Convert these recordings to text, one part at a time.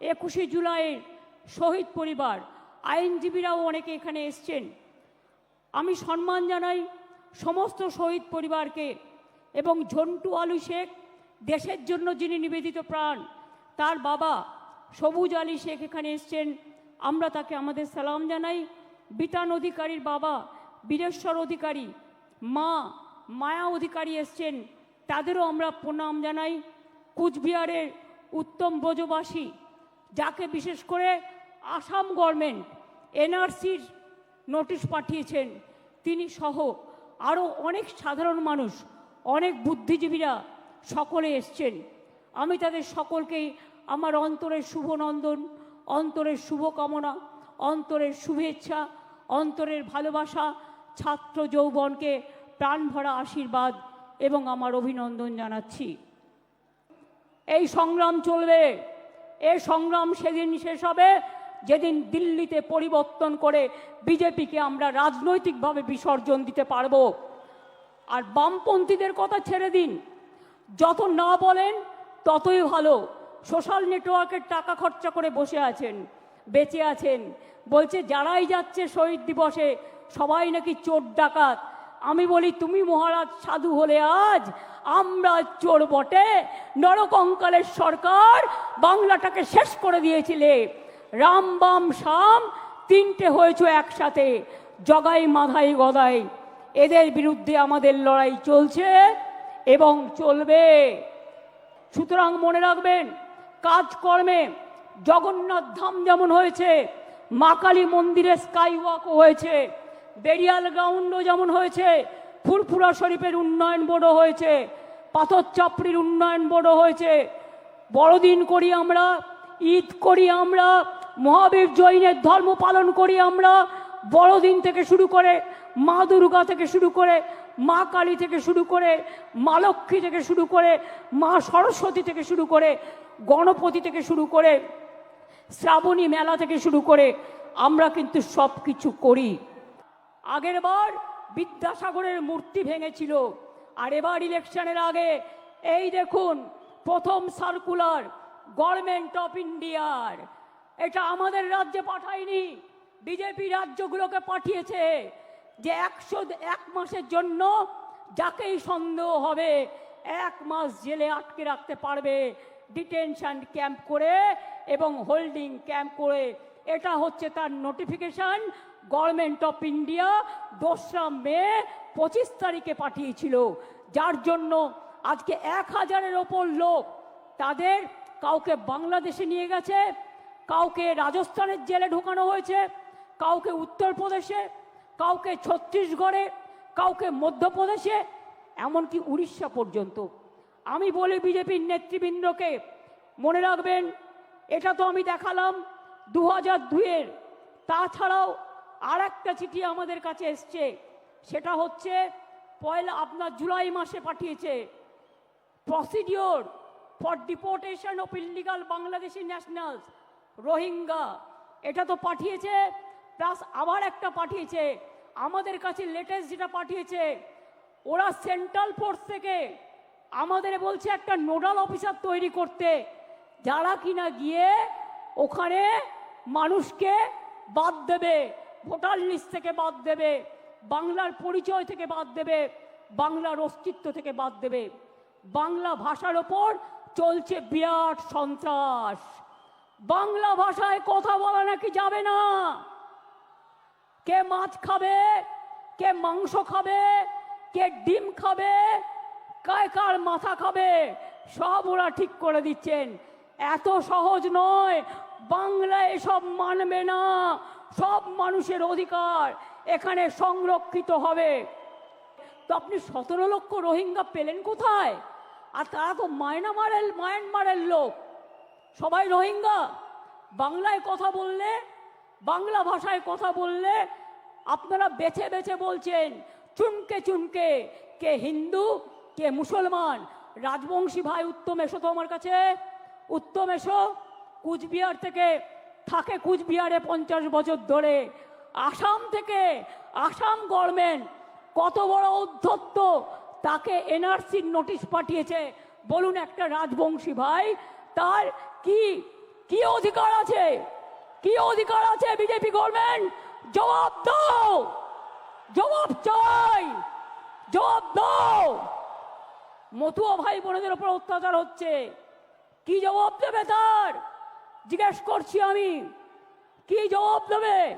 একুশে জুলাইয়ের শহীদ পরিবার, আইনজীবীরাও অনেকে এখানে এসছেন। আমি সম্মান জানাই সমস্ত শহীদ পরিবারকে এবং ঝন্টু আলু শেখ, দেশের জন্য যিনি নিবেদিত প্রাণ, তার বাবা সবুজ আলী শেখ এখানে এসছেন। আমরা তাকে আমাদের সালাম জানাই। বিতান অধিকারীর বাবা বীরেশ্বর অধিকারী, মা মায়া অধিকারী এসছেন। তাদেরও আমরা প্রণাম জানাই। কুচবিহারের উত্তম ব্রজবাসী যাকে বিশেষ করে আসাম গভর্নমেন্ট, এনআরসির নোটিশ পাঠিয়েছেন। তিনি সহ আরও অনেক সাধারণ মানুষ, অনেক বুদ্ধিজীবীরা সকলে এসছেন। আমি তাদের সকলকেই আমার অন্তরের শুভনন্দন, অন্তরের শুভকামনা, অন্তরের শুভেচ্ছা, অন্তরের ভালোবাসা ছাত্র যৌবনকে প্রাণ ভরা আশীর্বাদ এবং আমার অভিনন্দন জানাচ্ছি। এই সংগ্রাম চলবে। এ সংগ্রাম সেদিন শেষ হবে। যেদিন দিল্লিতে পরিবর্তন করে বিজেপিকে আমরা রাজনৈতিকভাবে বিসর্জন দিতে পারব। আর বামপন্থীদের কথা ছেড়ে দিন। যত না বলেন, ততই ভালো। সোশ্যাল নেটওয়ার্কের টাকা খরচা করে বসে আছেন, বেঁচে আছেন। বলছে, যারাই যাচ্ছে শহীদ দিবসে, সবাই নাকি চোর ডাকাত। আমি বলি, তুমি মহারাজ সাধু হলে আজ আমরা চোর বটে। নরকঙ্কালের সরকার বাংলাটাকে শেষ করে দিয়েছিলে। রাম বাম শাম তিনটে হয়েছ একসাথে। জগাই মাধাই গদাই। এদের বিরুদ্ধে আমাদের লড়াই চলছে এবং চলবে। সুতরাং মনে রাখবেন, কাজকর্মে জগন্নাথ ধাম যেমন হয়েছে, মা কালী মন্দিরে স্কাই ওয়াকও হয়েছে বেরিয়াল গ্রাউন্ডও যেমন হয়েছে, ফুরফুরা শরীফের উন্নয়ন বোর্ডও হয়েছে পাথর চাপড়ির উন্নয়ন বোর্ডও হয়েছে বড়দিন করি আমরা, ঈদ করি আমরা, মহাবীর জৈনের ধর্ম পালন করি আমরা, বড়দিন থেকে শুরু করে মা দুর্গা থেকে শুরু করে মা কালী থেকে শুরু করে মা লক্ষ্মী থেকে শুরু করে মা সরস্বতী থেকে শুরু করে গণপতি থেকে শুরু করে শ্রাবণী মেলা থেকে শুরু করে আমরা কিন্তু সব কিছু করি। আগের বার বিদ্যাসাগরের মূর্তি ভেঙেছিল, আর এবার ইলেকশনের আগে, এই দেখুন প্রথম সার্কুলার গভর্নমেন্ট অফ ইন্ডিয়ার এটা আমাদের রাজ্যে পাঠায়নি বিজেপি রাজ্যগুলোকে পাঠিয়েছে যে একশো এক মাসের জন্য যাকেই সন্দেহ হবে, এক মাস জেলে আটকে রাখতে পারবে ডিটেনশন ক্যাম্প করে এবং হোল্ডিং ক্যাম্প করে। এটা হচ্ছে তার নোটিফিকেশন গভর্নমেন্ট অফ ইন্ডিয়া দোসরা মে পঁচিশ তারিখে পাঠিয়েছিল। যার জন্য আজকে এক হাজারের ওপর লোক তাদের কাউকে বাংলাদেশে নিয়ে গেছে, কাউকে রাজস্থানের জেলে ঢোকানো হয়েছে, কাউকে উত্তরপ্রদেশে, কাউকে ছত্তিশগড়ে, কাউকে মধ্যপ্রদেশে, এমনকি উড়িষ্যা পর্যন্ত। আমি বলি বিজেপির নেতৃবৃন্দকে, মনে রাখবেন, এটা তো আমি দেখালাম দু হাজার দুইয়ের। তাছাড়াও আর একটা চিঠি আমাদের কাছে এসছে, সেটা হচ্ছে, পয়লা আপনার জুলাই মাসে পাঠিয়েছে procedure for deportation of illegal Bangladeshi nationals Rohingya এটা তো পাঠিয়েছে প্লাস আবার একটা পাঠিয়েছে। আমাদের কাছে লেটেস্ট যেটা পাঠিয়েছে, ওরা সেন্ট্রাল ফোর্স থেকে আমাদের বলছে একটা নোডাল অফিসার তৈরি করতে। যারা কিনা গিয়ে ওখানে মানুষকে বাদ দেবে, ভোটার লিস্ট থেকে বাদ দেবে, বাংলার পরিচয় থেকে বাদ দেবে, বাংলার অস্তিত্ব থেকে বাদ দেবে। বাংলা ভাষার ওপর চলছে বিরাট সন্ত্রাস। বাংলা ভাষায় কথা বলা নাকি যাবে না? কে মাছ খাবে? কে মাংস খাবে? কে ডিম খাবে? কায় কার মাথা খাবে? সব ওরা ঠিক করে দিচ্ছেন। এত সহজ নয়। বাংলা এসব মানবে না। সব মানুষের অধিকার এখানে সংরক্ষিত হবে। তো আপনি সতেরো লক্ষ রোহিঙ্গা পেলেন কোথায়? আর তারা তো মায়ানমারের মায়ানমারের লোক। সবাই রোহিঙ্গা। বাংলায় কথা বললে, বাংলা ভাষায় কথা বললে আপনারা বেছে বেছে বলছেন চুনকে চুনকে কে হিন্দু, কে মুসলমান। রাজবংশী ভাই উত্তম এসো তো আমার কাছে। উত্তম এসো। কুচবিহার থেকে থাকে কুচবিহারে পঞ্চাশ বছর ধরে। আসাম থেকে আসাম গভর্নমেন্ট কত বড় অধ্যত্ত তাকে এনআরসির নোটিশ পাঠিয়েছে। বলুন একটা রাজবংশী ভাই, তার কি কি অধিকার আছে? কি অধিকার আছে বিজেপি গভর্নমেন্ট? জবাব দাও! জবাব চাই! জবাব দাও! মতুয়া ভাই বোনেদের উপর অত্যাচার হচ্ছে। কি জবাব দেবে তার? জিজ্ঞেস করছি আমি। কি জবাব দেবে?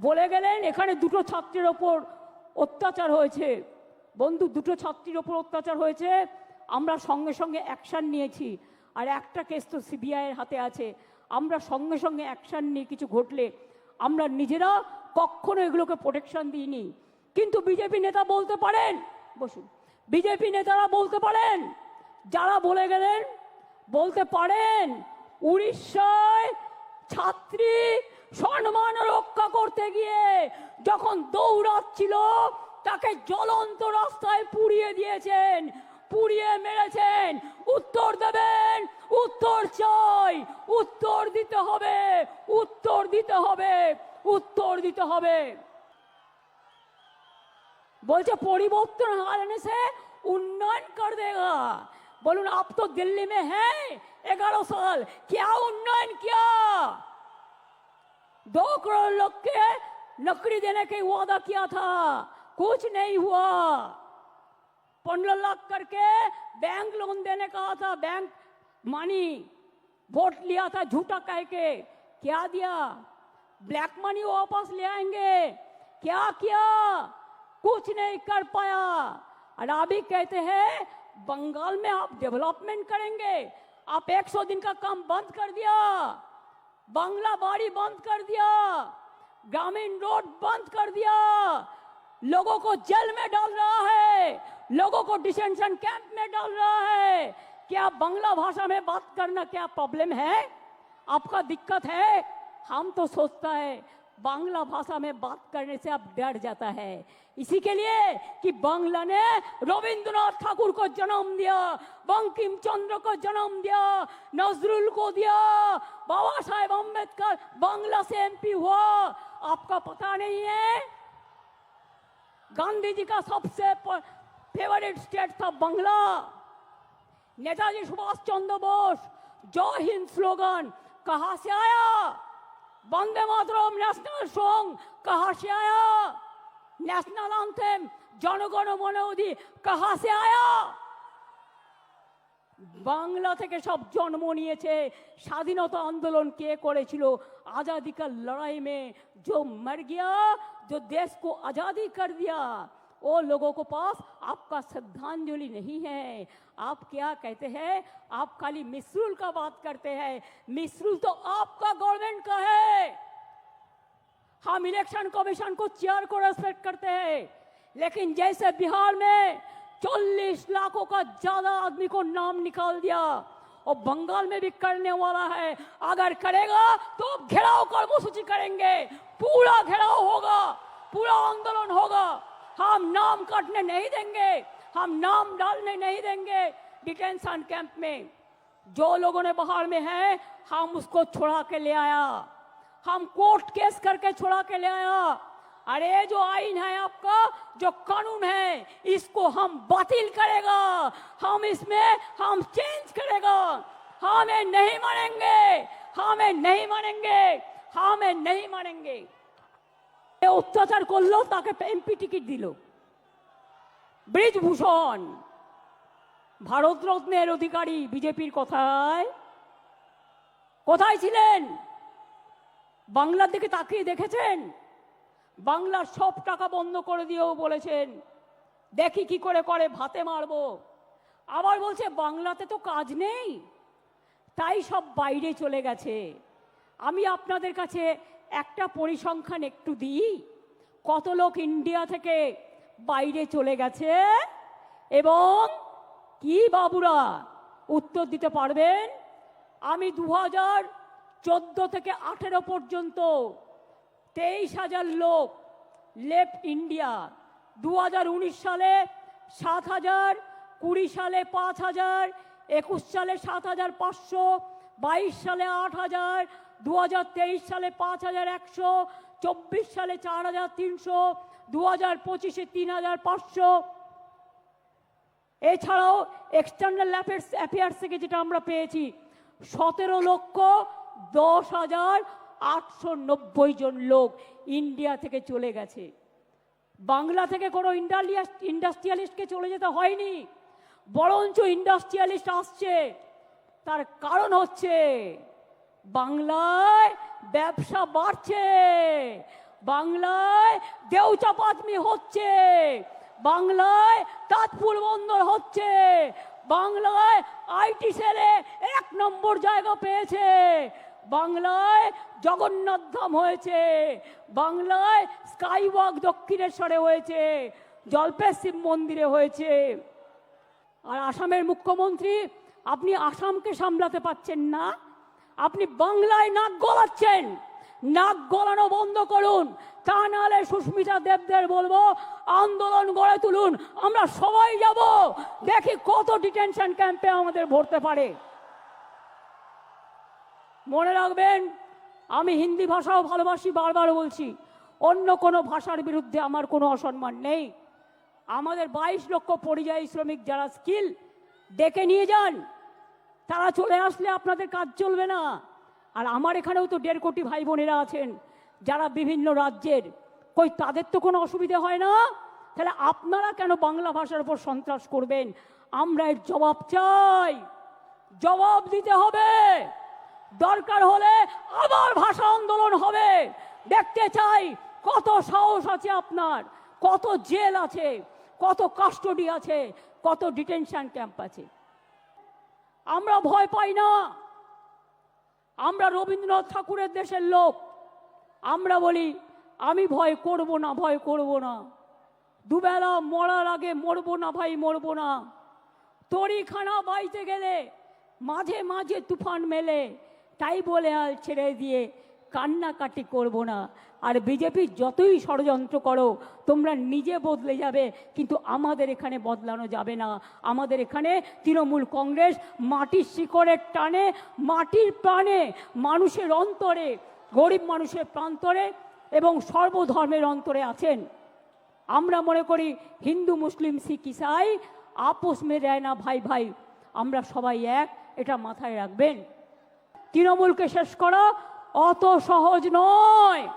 বলে গেলেন, এখানে দুটো ছাত্রের ওপর অত্যাচার হয়েছে। বন্ধু, দুটো ছাত্রীর ওপর অত্যাচার হয়েছে। আমরা সঙ্গে সঙ্গে অ্যাকশান নিয়েছি। আর একটা কেস তো সিবিআইয়ের হাতে আছে। আমরা সঙ্গে সঙ্গে অ্যাকশান নিয়ে কিছু ঘটলে আমরা নিজেরা কখনো এগুলোকে প্রোটেকশন দিইনি। কিন্তু বিজেপি নেতা বলতে পারেন, বসুন বিজেপি নেতারা বলতে পারেন, যারা বলে গেলেন, বলতে পারেন, উড়িষ্যায় ছাত্রী সম্মান রক্ষা করতে গিয়ে যখন দৌড়াচ্ছিল তাকে জ্বলন্ত রাস্তায় পুড়িয়ে দিয়েছেন পুড়িয়ে মেরেছেন উত্তর দেবেন উত্তর চাই উত্তর দিতে হবে উত্তর দিতে হবে উত্তর দিতে হবে बोलते परिवर्तन आने से उन्नयन कर देगा बोलून आप तो दिल्ली में हैं ग्यारह साल क्या उन्नयन किया दो करोड़ लोग के नौकरी देने के वादा किया था कुछ नहीं हुआ। पंद्रह लाख करके बैंक लोन देने का था। बैंक मनी वोट लिया था झूठा कह के। क्या दिया? ब्लैक मनी वापस ले आएँगे। क्या किया? कुछ नहीं कर पाया। और अभी कहते हैं, बंगाल में आप डेवलपमेंट करेंगे। आप 100 दिन का काम बंद कर दिया। बांग्ला बाड़ी बंद कर दिया। ग्रामीण रोड बंद कर दिया। लोगों को जेल में डाल रहा है। लोगों को डिटेंशन कैंप में डाल रहा है। क्या बांग्ला भाषा में बात करना क्या प्रॉब्लम है? आपका दिक्कत है? हम तो सोचता है, बांग्ला भाषा में बात करने से आप डर जाता है। इसी के लिए कि बांग्ला ने रविंद्रनाथ ठाकुर को जन्म दिया, बंकिम चंद्र को जन्म दिया, नजरुल को दिया, बाबा साहेब अंबेडकर बांग्ला से एमपी हुआ। आपका पता नहीं है? गांधी जी का सबसे फेवरेट स्टेट था बांग्ला नेताजी सुभाष चंद्र बोस जय हिंद स्लोगन कहां से आया वंदे मातरम नेशनल सॉन्ग कहां से आया नेशनल एंथम जनगण मन অধি कहां से आया বাংলা থেকে সব জন্ম নিয়েছে স্বাধীনতা आंदोलन কে করেছিল आजादी का लड़ाई में जो मर गया जो देश को आजादी कर दिया वो लोगों को पास आपका श्रद्धांजलि नहीं है आप क्या कहते हैं आप खाली मिसरूल का बात करते हैं मिसरूल तो आपका गवर्नमेंट का है हम इलेक्शन कमीशन को चेयर को रेस्पेक्ट करते हैं लेकिन जैसे बिहार में चालीस लाखों का ज़्यादा आदमी को नाम निकाल दिया। और बंगाल में भी करने वाला है। अगर करेगा तो घेराव कर्मसूची करेंगे। पूरा घेराव होगा, पूरा आंदोलन होगा। हम नाम काटने नहीं देंगे, हम नाम डालने नहीं देंगे डिटेंशन कैंप में। जो लोगों ने बाहर में है, हम उसको छुड़ा के ले आया। हम कोर्ट केस करके छुड़ा के ले आया। अरे जो आइन है आपका जो कानून है इसको हम बातिल करेगा हम इसमें हम चेंज करेगा हमें नहीं मानेंगे हमें नहीं मानेंगे हमें नहीं मानेंगे এ অত্যাচার করলো তাকে এমপি টিকিট দিল ব্রিজভূষণ ভারতরত্নের অধিকারী বিজেপির কথায় কোথায় ছিলেন বাংলার দিকে তাকিয়ে দেখেছেন বাংলার সব টাকা বন্ধ করে দিয়েও বলেছেন, দেখি কি করে করে ভাতে মারবো। আবার বলছে, বাংলাতে তো কাজ নেই, তাই সব বাইরে চলে গেছে। আমি আপনাদের কাছে একটা পরিসংখ্যান একটু দিই, কত লোক ইন্ডিয়া থেকে বাইরে চলে গেছে এবং কি বাবুরা উত্তর দিতে পারবেন? আমি দু হাজার চোদ্দ থেকে আঠেরো পর্যন্ত তেইশ হাজার লোক লেফট ইন্ডিয়া। দু হাজার উনিশ সালে সাত হাজার, কুড়ি সালে পাঁচ হাজার, একুশ সালে সাত হাজার পাঁচশো, বাইশ সালে আট হাজার দু সালে পাঁচ হাজার একশো, চব্বিশ সালে চার হাজার তিনশো দু হাজার পঁচিশে তিন হাজার পাঁচশো। এছাড়াও এক্সটার্নাল অ্যাফেয়ার্স থেকে যেটা আমরা পেয়েছি, সতেরো লক্ষ দশ হাজার আটশো নব্বই জন লোক ইন্ডিয়া থেকে চলে গেছে। বাংলা থেকে কোনো ইন্ডাস্ট্রিয়ালিস্টকে চলে যেতে হয়নি। বরঞ্চ ইন্ডাস্ট্রিয়ালিস্ট আসছে। তার কারণ হচ্ছে বাংলায় ব্যবসা বাড়ছে। বাংলায় দেউচাপাতমি হচ্ছে। বাংলায় তাঁতফুল বন্দর হচ্ছে। বাংলায় আইটি সেলে এক নম্বর জায়গা পেয়েছে। বাংলায় জগন্নাথ ধাম হয়েছে, বাংলায় স্কাইওয়াক দক্ষিণেশ্বরে হয়েছে জলপেশ শিব মন্দিরে হয়েছে। আর আসামের মুখ্যমন্ত্রী, আপনি আসামকে সামলাতে পাচ্ছেন না, আপনি বাংলায় নাক গলাচ্ছেন, নাক গলানো বন্ধ করুন, তা নাহলে সুস্মিতা দেবদের বলব, আন্দোলন গড়ে তুলুন, আমরা সবাই যাব, দেখি কত ডিটেনশন ক্যাম্পে আমাদের ভরতে পারে। মনে রাখবেন, আমি হিন্দি ভাষাও ভালোবাসি, বারবার বলছি, অন্য কোনো ভাষার বিরুদ্ধে আমার কোনো অসম্মান নেই। আমাদের বাইশ লক্ষ পরিযায়ী শ্রমিক যারা স্কিল ডেকে নিয়ে যান, তারা চলে আসলে আপনাদের কাজ চলবে না। আর আমার এখানেও তো দেড় কোটি ভাই বোনেরা আছেন, যারা বিভিন্ন রাজ্যের, কই তাদের তো কোনো অসুবিধে হয় না? তাহলে আপনারা কেন বাংলা ভাষার উপর সন্ত্রাস করবেন? আমরা এর জবাব চাই। জবাব দিতে হবে। দরকার হলে আবার ভাষা আন্দোলন হবে। দেখতে চাই কত সাহস আছে আপনার, কত জেল আছে, কত কাস্টডি আছে, কত ডিটেনশন ক্যাম্প আছে। আমরা ভয় পাই না। আমরা রবীন্দ্রনাথ ঠাকুরের দেশের লোক। আমরা বলি, আমি ভয় করব না, ভয় করব না। দুবেলা মরার আগে মরবো না ভাই, মরবো না। তরিখানা বাইতে গেলে মাঝে মাঝে তুফান মেলে। তাই বলে আর ছেড়ে দিয়ে কান্নাকাটি করব না। আর বিজেপি যতই ষড়যন্ত্র করো, তোমরা নিজে বদলে যাবে, কিন্তু আমাদের এখানে বদলানো যাবে না। আমাদের এখানে তৃণমূল কংগ্রেস মাটির শিকড়ের টানে, মাটির প্রাণে, মানুষের অন্তরে, গরিব মানুষের প্রান্তরে এবং সর্বধর্মের অন্তরে আছেন। আমরা মনে করি হিন্দু, মুসলিম, শিখ, ইসাই, আপোষ মে দেয় না ভাই ভাই। আমরা সবাই এক, এটা মাথায় রাখবেন। তৃণমূলকে শেষ করা, অত সহজ নয়।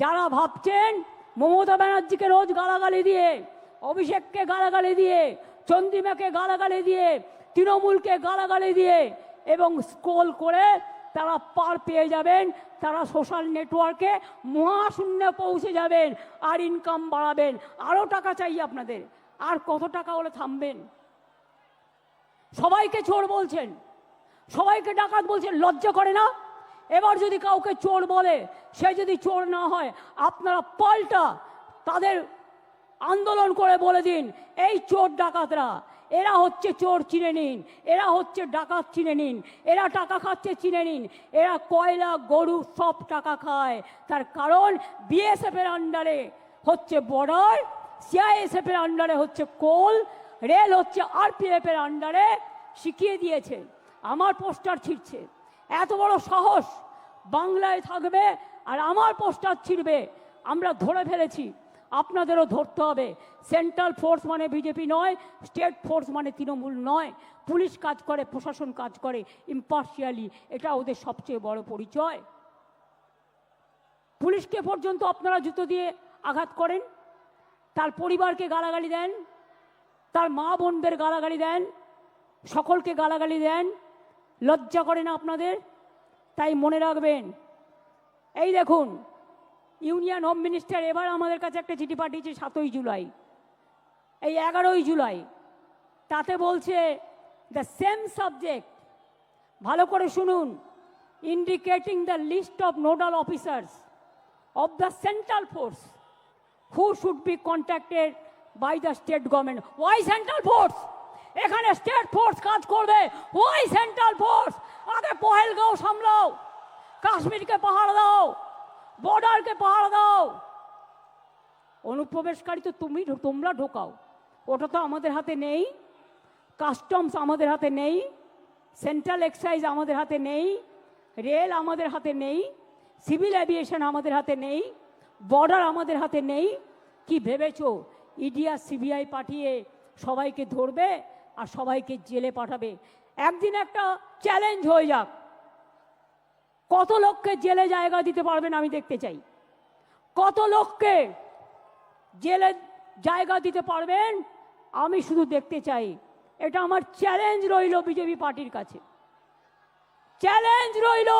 যারা ভাবছেন মমতা ব্যানার্জিকে রোজ গালাগালি দিয়ে, অভিষেককে গালাগালি দিয়ে, চন্দ্রিমাকে গালাগালি দিয়ে, তৃণমূলকে গালাগালি দিয়ে এবং স্ক্রোল করে তারা পার পেয়ে যাবেন, তারা সোশ্যাল নেটওয়ার্কে মহাশূন্যে পৌঁছে যাবেন আর ইনকাম বাড়াবেন। আরও টাকা চাই আপনাদের। আর কত টাকা হলে থামবেন? সবাইকে চোর বলছেন। সবাইকে ডাকাত বলছে, লজ্জা করে না? এবার যদি কাউকে চোর বলে, সে যদি চোর না হয়, আপনারা পাল্টা তাদের আন্দোলন করে বলে দিন, এই চোর ডাকাতরা। এরা হচ্ছে চোর চিনে নিন, এরা হচ্ছে ডাকাত চিনে নিন, এরা টাকা খাচ্ছে চিনে নিন, এরা কয়লা, গরু সব টাকা খায়। তার কারণ বিএসএফের আন্ডারে হচ্ছে বর্ডার, সিআইএসএফের আন্ডারে হচ্ছে কোল, রেল হচ্ছে আরপিএফ এর আন্ডারে শিখিয়ে দিয়েছে। আমার পোস্টার ছিঁড়ছে। এত বড় সাহস বাংলায় থাকবে আর আমার পোস্টার ছিঁড়বে। আমরা ধরে ফেলেছি, আপনাদেরও ধরতে হবে। সেন্ট্রাল ফোর্স মানে বিজেপি নয় স্টেট ফোর্স মানে তৃণমূল নয়। পুলিশ কাজ করে, প্রশাসন কাজ করে ইম্পার্শিয়ালি এটা ওদের সবচেয়ে বড় পরিচয়। পুলিশকে পর্যন্ত আপনারা জুতো দিয়ে আঘাত করেন, তার পরিবারকে গালাগালি দেন, তার মা বোনদের গালাগালি দেন, সকলকে গালাগালি দেন লজ্জা করে না আপনাদের? তাই মনে রাখবেন। এই দেখুন, ইউনিয়ন হোম মিনিস্টার এবার আমাদের কাছে একটা চিঠি পাঠিয়েছে সাতই জুলাই। এই এগারোই জুলাই। তাতে বলছে দ্য সেম সাবজেক্ট ভালো করে শুনুন। Indicating the list of nodal officers of the central force who should be contacted by the state government why central force এখানে স্টেট ফোর্স কাজ করবে। ওই সেন্ট্রাল ফোর্স আগে পহেলগাঁও সামলাও। কাশ্মীরকে পাহাড় দাও। বর্ডারকে পাহাড় দাও। অনুপ্রবেশকারী তো তুমি, তোমরা ঢোকাও। ওটা তো আমাদের হাতে নেই। কাস্টমস আমাদের হাতে নেই। সেন্ট্রাল এক্সাইজ আমাদের হাতে নেই। রেল আমাদের হাতে নেই। সিভিল অ্যাভিয়েশন আমাদের হাতে নেই। বর্ডার আমাদের হাতে নেই। কি ভেবেছো? ইডিয়া সিবিআই পাঠিয়ে সবাইকে ধরবে? আর সবাইকে জেলে পাঠাবে। একদিন একটা চ্যালেঞ্জ হয়ে যাক। কত লোককে জেলে জায়গা দিতে পারবেন আমি দেখতে চাই। কত লোককে জেলে জায়গা দিতে পারবেন আমি শুধু দেখতে চাই। এটা আমার চ্যালেঞ্জ রইল বিজেপি পার্টির কাছে। চ্যালেঞ্জ রইল!